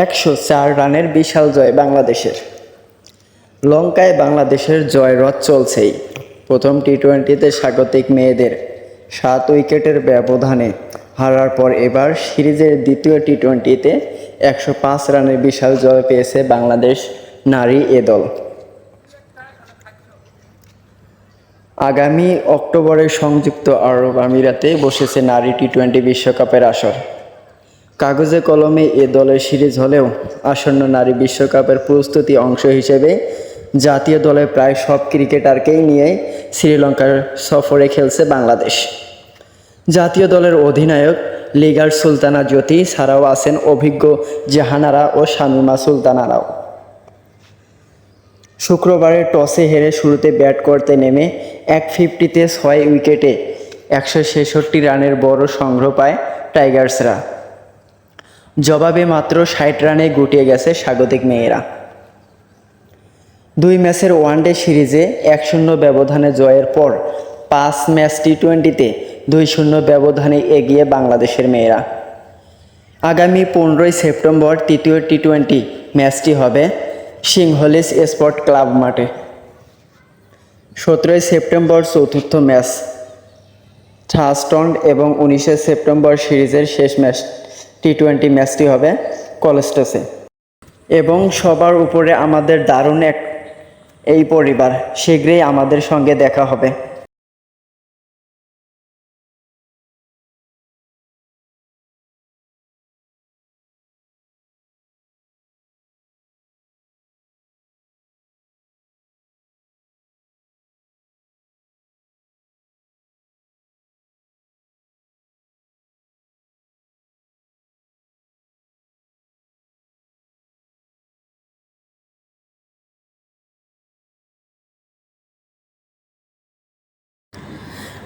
একশো চার রানের বিশাল জয় বাংলাদেশের। লঙ্কায় বাংলাদেশের জয় রথ চলছেই। প্রথম টি টোয়েন্টিতে স্বাগতিক মেয়েদের সাত উইকেটের ব্যবধানে হারার পর এবার সিরিজের দ্বিতীয় টি টোয়েন্টিতে একশো পাঁচ রানের বিশাল জয় পেয়েছে বাংলাদেশ নারী এ দল। আগামী অক্টোবরে সংযুক্ত আরব আমিরাতে বসেছে নারী টি টোয়েন্টি বিশ্বকাপের আসর। কাগজে কলমে এ দলের সিরিজ হলেও আসন্ন নারী বিশ্বকাপের প্রস্তুতি অংশ হিসেবে জাতীয় দলের প্রায় সব ক্রিকেটারকেই নিয়ে শ্রীলঙ্কার সফরে খেলছে বাংলাদেশ। জাতীয় দলের অধিনায়ক লিগার সুলতানা জ্যোতি ছাড়াও আছেন অভিজ্ঞ জাহানারা ও শামিমা সুলতানারাও। শুক্রবারে টসে হেরে শুরুতে ব্যাট করতে নেমে এক ফিফটিতে ছয় উইকেটে একশো ছেষট্টি রানের বড় সংগ্রহ পায় টাইগার্সরা। জবাবে মাত্র ষাট রানে গুটিয়ে গেছে স্বাগতিক মেয়েরা। দুই ম্যাচের ওয়ানডে সিরিজে এক শূন্য ব্যবধানে জয়ের পর পাঁচ ম্যাচ টি টোয়েন্টিতে দুই শূন্য ব্যবধানে এগিয়ে বাংলাদেশের মেয়েরা। আগামী পনেরোই সেপ্টেম্বর তৃতীয় টি টোয়েন্টি ম্যাচটি হবে সিংহলিস স্পোর্ট ক্লাব মাঠে। সতেরোই সেপ্টেম্বর চতুর্থ ম্যাচ থার্স্টন এবং উনিশে সেপ্টেম্বর সিরিজের শেষ ম্যাচ টি টোয়েন্টি ম্যাচটি হবে কলেস্টাসে এবং সবার উপরে আমাদের দারুণ এক এই পরিবার, শীঘ্রই আমাদের সঙ্গে দেখা হবে।